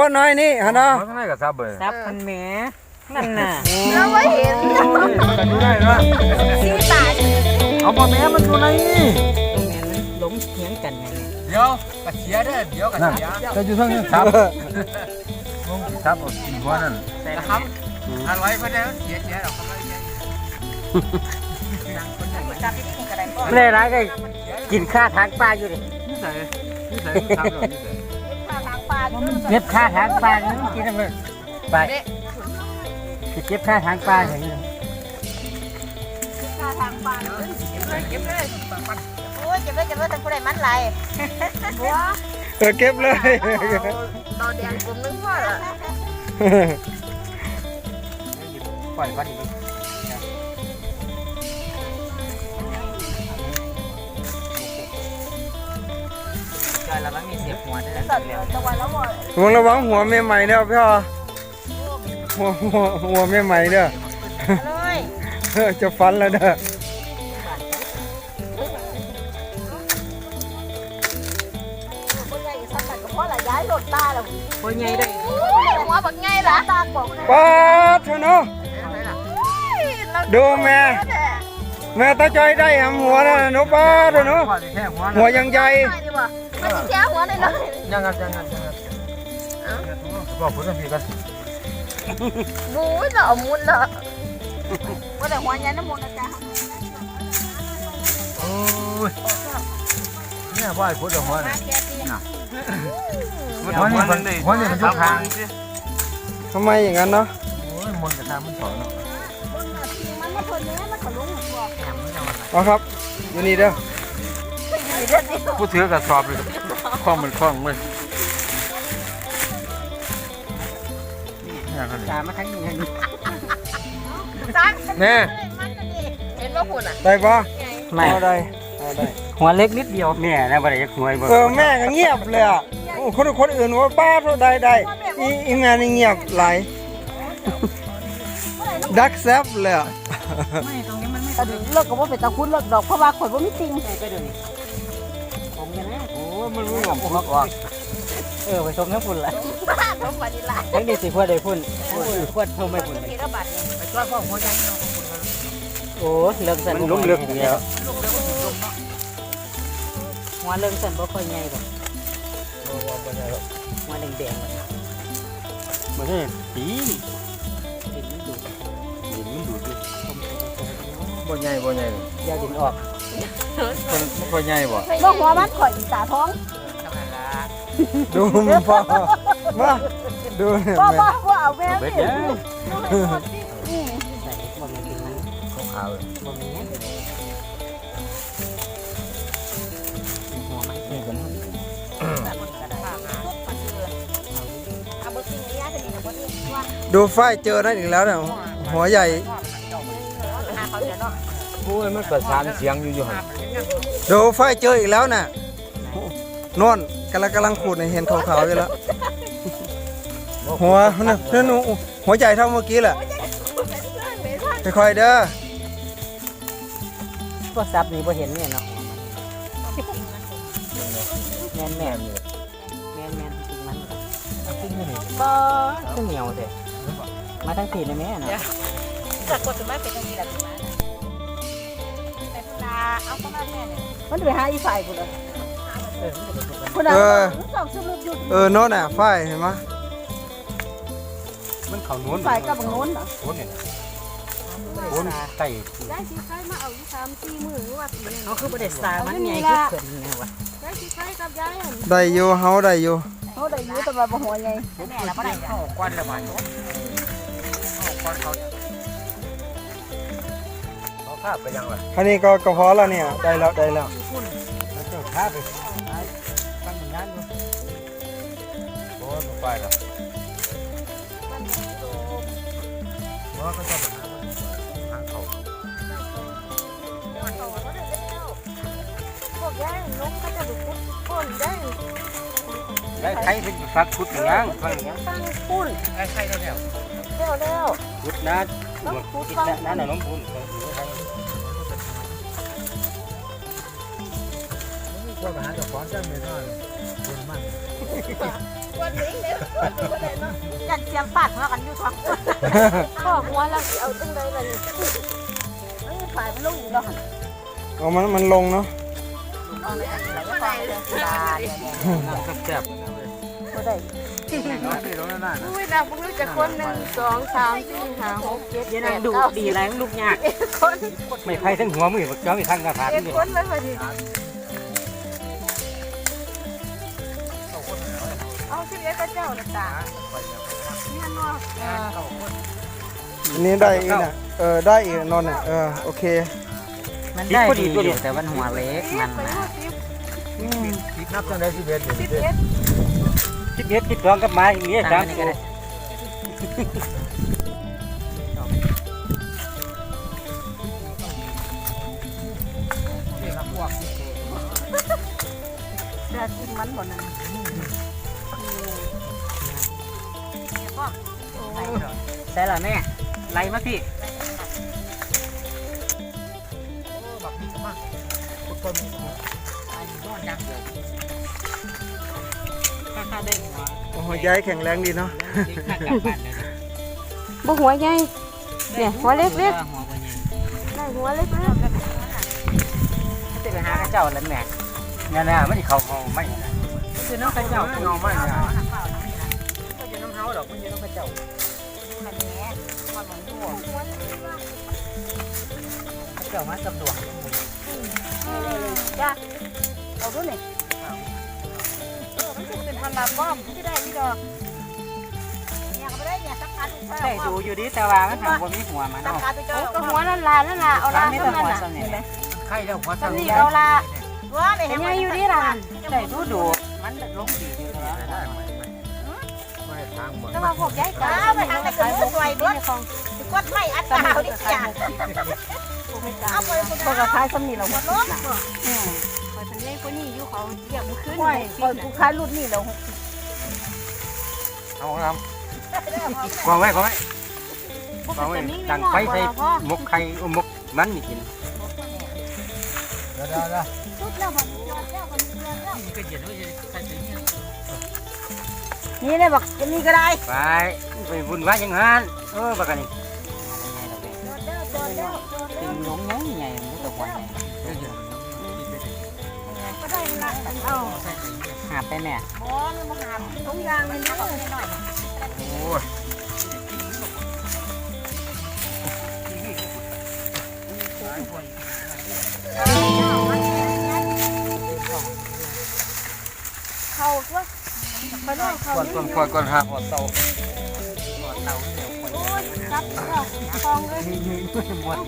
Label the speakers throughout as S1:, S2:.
S1: อ้วนหน่อยอ้วนหน่อยนี่ฮะเนาะ
S2: มันข้างในก็ซับเบย
S3: ซับมันแหมนั่นน่ะ
S4: เราไม่เห็น
S2: กันอยู่ได้เนาะ
S4: สีตา
S2: เอาบ่แม่มันอยู่ในนี่
S3: แม่นมันหลงเถียงกันไงเนี่ย
S5: เดี๋ยวกระเชียเด้อเดี๋ยวกระ
S2: นั่น
S5: เชีย
S2: ก็อยู่ทางนี้ซับซับเอากินหัวนั่น
S3: ใส่
S5: นะ
S3: นะ
S5: ค
S3: ค
S5: รั
S3: รั
S5: บบอร่อยเพิ่นเด้อเชียเชียเราเขาไม่เชีย
S3: ไม่ได้ร้ายก็กินข้าทางปลาอยู่ดิ
S2: นี่ใส่นี่ใส่มั นซับแล้วนี่ใส่
S4: ทางปลา
S3: เก็บข้าทางปลานี่กินได้ไหมไปสิเก็บข้าทางปลาอย่างนี้
S4: ทางปลาเก็บเลยโอ้ยเก็บเลยเก็บเลยแต่ผู้ใดมันไหลบัว
S1: เออเก็บเลย
S4: ต่อแดงกลุ่มนึงพ่อละ
S3: ปล่อยวันนี้จ สียบหัวด้วยนะ
S4: สัตว์จังหวัดละบ่อย
S1: ระวังระวังหัวแม่ใหม่เด้อพี่อ๋อหัวหัวหัวแม่ใหม่เด้อ
S4: เลย
S1: จะฟันแล้วเด้อ
S4: ผู้ใหญ่สัตว์ก็เพราะละย้ายรถตาแล้ว
S3: โอ้ยใหญ่ได้
S4: หัวบักไงล่ะตาบอกเลย
S1: ป้าดเถอะเนาะดูแม่แม่ตาจอยได้หำหัวนะเนาะป้าดเถอะเนาะ
S2: ว่าสิแค่หัว
S1: หัวยังใหญ่
S4: ดีบ่มันสิแค่หัวหน่อย
S2: ยังงับยังงับยังงับบอกพุ่นพี่กัน
S4: ๆบู๊จะเอมุนละว่าแต่หัวใหญ่น้ำมุนนะจ๊ะ
S2: โอ้ยเนี่ยว่าไอ้พุ่นหัวเนี่
S4: แกตี
S2: หัวนี่มันหัวนี่มันอยู่ข้าง
S1: ทำไมอย่างนั้นเนาะ
S2: โอ้ยมันกระทำมันถอยเนาะ
S4: มันม่คนนี้มันขลุ่มหัว
S1: เอาครับ อยู่นี่เด้อ
S2: ผู้ถือกระสอบเลยคล้องมันคล้องเลยเนี่ยกัน
S3: ตามมาทั้งนี้ทั้งนี้
S4: จัง
S1: แม่
S4: เห็นว่าหุ่นอะ
S1: ได้ปะ
S3: ไม่
S1: เอาได้เอาได้
S3: หัวเล็กนิดเดียวแม่นะบ่ได้ยักหัวบ่
S1: เออแม่ก็เงียบเลยอะโอ้คนคนอื่นว่าป้าเท่าใดได้อีอีแม่นี่เงียบไหลายดักแซบเลยอะ
S3: ไม่ตรงนี้มันไม่
S4: แต่เลิกกับว่าเป็นตะคุณเลิกดอกเพราะว่าข่อยว่าไม่จริง
S3: ไปเดี๋ยวนี้ผม กันนะ
S2: โอ้ยมันรู้งผมออก
S3: เออไปชมน้ำฝุ่นละ
S4: บ้าเขาปฏิลา
S3: ทั้งดีสิพวดได้ฝุ่นพวดชมไม่ฝุ่นเลย
S4: ทีละบาท
S5: ไปช่วยพ่อหัวใจเนาะ
S3: โอ้เริ่มสั่น
S1: มันล้มเลิกอยู่แล้ว
S3: หัวเริ่มสั่นบ่ค่อยใหญ่บ่หัวแดงๆ
S2: มันนี่ตี
S3: ดินดู
S2: ดินมันดูดดิบ่ใหญ่บ่ใหญ่
S3: ยาดินออก
S2: มันบ่ใหญ่บ่
S4: บ่หัวมันข่อยตาท้อง
S1: ดูมันพ่อมาดูเนี่ย
S4: บ่
S1: แม่
S4: บ่บ่เอาแม่
S2: เบ็ด
S4: สิ
S2: ใหญ่
S3: ใส่บ่มีกินมัน
S2: ขาว
S3: บ่มีหัวมัน
S2: นี่กัน
S4: เอาบ่จริงเนี่ยเป็นบ่จริงว่า
S1: ดูไฟเจอนั่นอีกแล้วเนี่ยหัวใหญ่
S2: อ้ยมันก็สานเสียงอยู่อยู่หั่น
S1: ดูไฟเจออีกแล้วน่ะนอนกำลังกำลังขูดในเห็นขาวๆอยู่แล้ว หัวนั่นนั่นหัวใหญ่เท่าเมื่อกี้แหละค่อยๆเด้อ
S3: พวกซับนี่บ่เห็นเนี่ยเนาะแม่นแม่นแม่นแม่นจริงมันบ่คือเหนียวเด้มาทั้งทีเลยแม่นะ
S4: จักกดสมัยเป็นจังซี่ล่ะมาแต่ปลาเอาเข้ามาแม่เนี่ยมันไปหาอีฝ่ายพุ่นน่ะ
S3: เออ
S4: พุ่นน่ะสองชั่วโมงอยู่
S1: เออโน่นน่ะไฟเห็นไหม
S2: มันเข้านู้น
S4: ฝ่ายกับบังโน้นน่ะ
S2: โน้นนี่โน้นใต้
S4: ได้สิใครมาเอาอยู่3 4มื้อหรือว่าปีนึง
S3: เขาคือบ่ได้สามันใหญ่คือเพิ่นแน่วะ
S4: ได้สิใครกับยายอะ
S1: ได้อยู่เฮาได้อยู่
S4: เขาได้อยู่แต่ว่าบ่หัวใหญ่แม่ละบ่ได้
S5: เข้าควันละบาดเข้าควันเขา
S2: เขาข้าไปยังล่ะ
S1: อันนี้ก็กระเพาะแล้วเนี่ยได้แล้วได้แล้ว
S2: แล้วเจ้าข้าไปตั้งงานอยู่โอ้ยไปแล้วว่าก็จะมาทางเขา
S4: พวกยายนกก็จะดูกุดก้นได้
S2: ได้ใครเป็นฟักชุดอย่างนั้นฟังอย่างนั้น
S4: ตั้งปุ้น
S5: ไอ้ใครแล้วเนี่ย
S4: เร็วเร็ว
S2: ชุดนั้น
S4: ต้องกุด
S2: คิด
S4: ฟัง
S2: นั้นน่ะน้องคุณ พวกอาหารเจ้าของเจ้าเมนอนคนมัน
S4: วันนี้เนี่ยยันเสียงปาดมากันอยู่สองคนพ่อหัวแล้วเอาจังเลยล่ะนี่เอ้ยฝ่ายมันลงอยู่แล้วค่ะ
S1: เอามันมันลงเนาะ
S4: เอาเลยอันนี้เราก็ฟังเลยลาเนี่ยเนี่ย
S2: แซ่บ
S4: บ่ได้
S2: น้อยพี่ตรงนั้นน่ะ
S4: อุ้ยเราเพิ่งรู้จักคนหนึ่งสองสามสี่ห้าหกเจ็ด
S3: ยั
S4: แป
S3: ง
S4: ด
S3: ดู
S4: เก้า
S3: ดีแรงลูกยาก
S4: คน
S2: ไม่ไพ่ทั้งหัวมือจ้องอีกทางกระถาง
S4: เจ็ด
S2: นี่
S4: คนเลยพอดี เอาชีวิตพระเจ้าละตาเนี่ยเนาะ
S1: อันนี้ได้อีกน่ะเออได้อีกนอนน่ะเออโอเค
S3: มันได้ดีอยู่แต่มันหัวเล็กมัน
S4: ไป
S3: นะ
S4: ว่าสิบ
S2: คิดนับจังได้สิบเอ็ด
S4: สิบเอ็ด
S2: คิดเอ็ดคิดสองกับไม้อย่างนี้
S3: ตา
S2: สามม
S3: นี่ก็ได้
S4: เดือดกินมันบ่นั่น
S3: ใช่ละแม่ไล่มาพี่ข้าได้หัว
S1: โอ้โหย้ายแข็งแรงดีเนาะ
S3: ข้ากลับบ้านเลย
S4: บ่หัวใหญ่เนี่ยหัวเล็กเล็ก
S3: หัวคนยัง
S4: ได้หัวเล็กเล็ก
S3: จะไปหากระเจ้าแล้วแม่
S2: เนี่ยนะไม่เขาเขาไม่
S3: คือน้องกระเจ้า
S2: เงาไม่
S3: ดอกมันอยู่น้องกระเจ้า
S4: มันแหน่มันมันหัว
S3: กระเจ้ามาสำรวจ
S4: จ้าเอาดูนี่เออมันจะเป็นพันลาบ้อมที่ได้ที่ดอกเนี่ยก็ไม่ได้เนี่ยสักพัน
S3: ได้ดูอยู่ดิแต่ว่ามันถามว่ามีหัวมันเนาะ
S4: ก็หัวนั่นล่ะนั่นล่ะเอาล่ะ
S3: ไม่
S4: นั่นน่ะ
S3: ซ้ำนี่แหละ
S2: ไข่แล้วหัว
S4: ตอน
S2: ทำ
S4: นี้
S2: นี่
S4: เอาล่ะว่าไม่เห็นอยู่นี่ล่ะ
S3: ได้ดูดูมันลงดี แล้ว
S2: ไม่ทางหมด
S4: ก็มาพวกย้ายกาไปทางไหนก็มือสวยด้วยกดไม่อัดดาวดิจ้ะเอาไปคนก็ขายสำนีเราหมดล้ม
S6: คอยเป็นเล่คนนี้อยู่เขาเรียกมันขึ้น
S4: คอยคอยกูขายรุ่นนี้เรา
S2: เอาทำกองไว้กองไว้กองไว้ดังไฟใส่มกไข่มกมันนี่กินเดี๋ยวเดี๋ยวเดี๋ยว
S4: ชุดแล้วมันยอดแล้วมันยอดแล้ว
S3: นี่ก็เย็นว่าจะใส่ถึง
S4: นี่ เลยบอกจะนี่ก็ได้
S2: ไปไปวุ่นวายยังหันเออบักกันนี่
S3: ถึงล้มน้องใหญ่มันก็หัวใหญ่
S4: ก็ได้ละเอา
S3: หาไปแม่
S4: บอลมาหาทุกอย่างเลยนะหน่อย
S2: โอ้ย
S4: เเขาได้เขา
S2: ก่อนก่อนก่อนก่อนหาหัวเตา
S3: เตาเดียวคน
S4: โอ้ยจับเราทองเลย
S3: หมด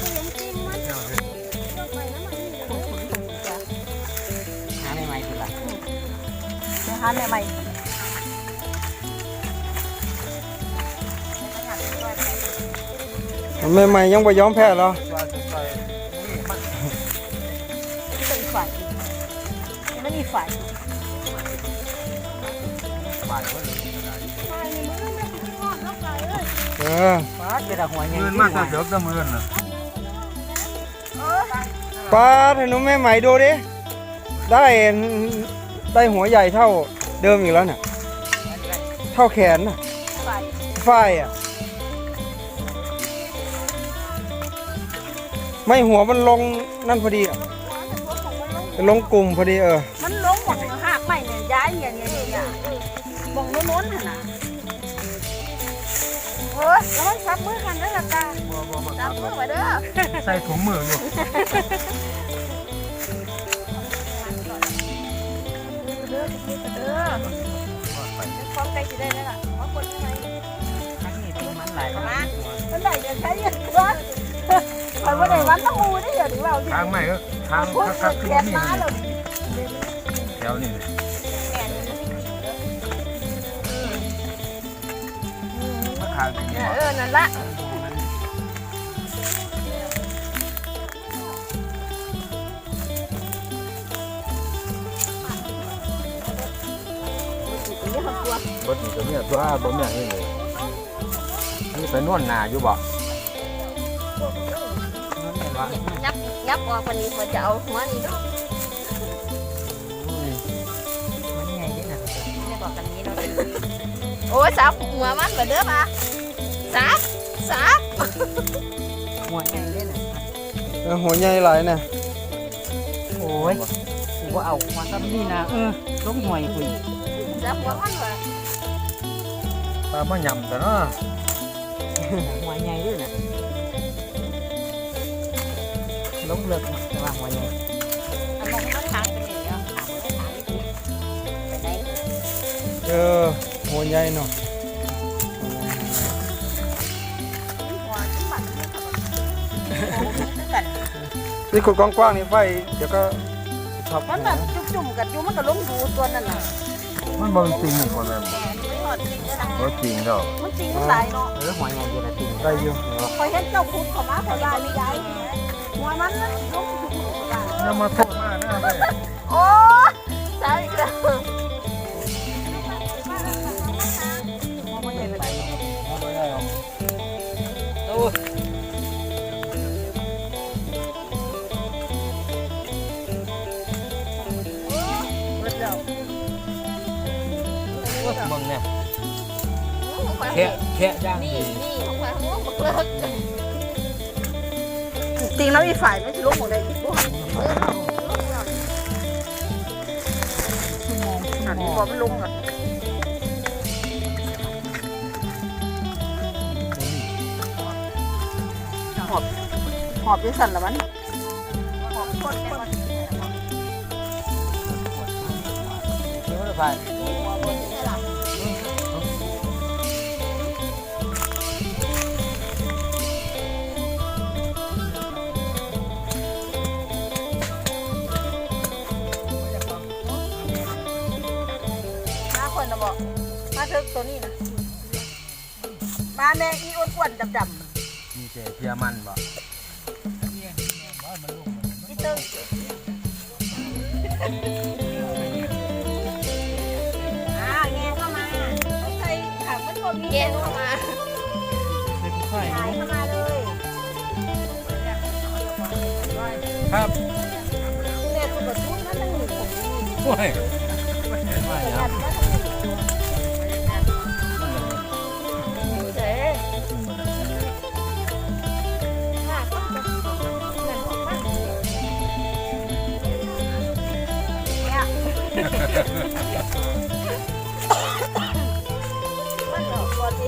S4: เห็นจริงมันเรื่องไปน้ำมันนี่คุ้นคุ้นจ้ะ
S3: หาใหม่ๆคือละ
S4: เดี๋ยวหาใหม่
S1: ใหม่ๆยังบ่ยอมแพ้เหรอ
S4: ๆเป็นฝ่ายมันมีฝ่าย
S2: บ่ายคน
S4: ฝ่ายนี่มันไม่ได้งอดแล้วไปเลย
S1: เออ
S3: ฟ้าเป็นหัวใหญ่
S2: มื่นมากก็เดือบจะมื่นน่ะ
S1: ปลาให้หนูแม่ใหม่ดูดิ ได้ได้หัวใหญ่เท่าเดิมอีกแล้วเนี่ยเท่าแขนน่ะ
S4: ฝ่าย
S1: ฝ้ายอะ ไม่หัวมันลงนั่นพอดีอะลงกลุ่มพอดีเออ
S4: มันลงหมดหักใหม่เนี่ยย้ายเนี่ยเนี่ย เนี่ยบ่งโน้นๆน่ะเออแล้วมันซับมือกันได้ละตาซับมือไว้เด้อ
S2: ใส่ถุงมืออยู่
S4: เด้อเด้อพร้อมใกล้จะได้แล้วล่ะเพราะคนข้างใน
S3: ทั้งนี้ทิ้งมันหลาย
S4: มามันได้จะใช้ยังวะคอยว่าได้วันต้องมูได้เดี๋ยวถึงเรา
S2: ทางใหม่ก็ทาง
S4: พูด
S2: คัก
S4: เกิ
S2: ขึ้
S4: ด
S2: น
S4: แกน
S2: นี่
S4: มาแล้ว
S2: แถวนี่
S4: แกน
S2: ผ่าเงี้
S4: เออ นั่นละ
S2: บดตัวเนี้ยตัวบดเนี้ยนี่เลยนี่ไปนวดหนาอยู่บ่
S4: ยับยับออกวันนี้มันจะเอาหัวนี่
S6: ด้วยมัน
S3: ยังไงเนี่ยนะ
S1: เนี่
S3: ยบอกกันนี้เนาะ หัวใหญ่ด้วยน่ะลงเลิกนะแต่ว่าหัวใหญ่
S6: อันนั้นมันทางเป็นอย่างเงี้ยทางไม่ทางนี่ไปไหน
S1: เออหัวใหญ่เนาะ
S6: หัวที่มันเนี่ยครับกัน
S1: นี่ขุดกว้างๆนี่ไฟเดี๋ยวก็ทับ
S6: มันแบบจุ่มๆกันอยู่มันก็ลงดูตัวนั่นน่ะ
S2: มันบ่จริงหมดคนเลย
S6: ไม่หอดจริงเลยนะ
S2: บ่จริงดอก
S6: มันจริงตายเนาะ
S3: เออหัวใหญ่เดียวละติ่ง
S1: ได้อยู่
S6: คอยเห็นเจ้าคุดเขามาเขาได้ไม่ย้ายหัวมันนั่นลงดูกัน
S2: อย่ามาโทษมากนะเว้ย
S6: โอ้
S2: มึงเนี่ย
S6: แค่
S2: แค่ย่าง
S6: นี่
S2: ดี
S6: นี่ของมาหัวบักเลิก
S4: จริงแล้วอีฝ่ายไม่ใช่ลูกหมดเลยอีกลูกอันนี้พอมันลงก่อนหอบหอบยังสั่นละมันหอบคนคน
S3: เดี๋ยวเราไป
S4: มาเถอะตัวนี้นะมาแม่อีอ้วนๆดำ
S2: มีแต่เพียมันบ่
S4: ๆอีเติ้งอ่าแงเข้ามาใส่ถังมันก็มี
S6: แกงเข้ามา
S4: ถ่ายเข้ามาเลย
S2: ครับ
S4: เนี่ยคุณแบบทุกนั้นตั้งหนึ่งผม
S2: โอ้ย
S4: ยันว่าตั้งหนึ่งเมันหลอกก่อนดิ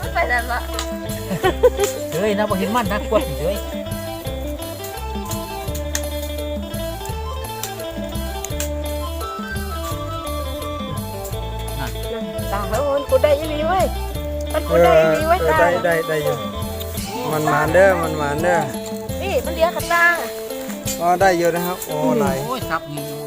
S6: มันไปนั่นละ
S3: เฮ้ยนะบ่เห็นมันนะกวดเฮ้ย
S6: ตาเฮ้ยกูได้ยี่ลีเว้ยมัน
S1: เอ
S6: กู
S1: อ
S6: ได้
S1: เอ
S6: ยี่ลีเว้ย
S1: อ
S6: ตา
S1: ได้ได้ได้อยู่มันหมานเด้อมันหมานเด้อ
S6: นี่มันเลี้ยงกันตา
S1: อ๋ อได้เยอะนะครับ โอ้หลาย
S3: โอ้ยซับนี่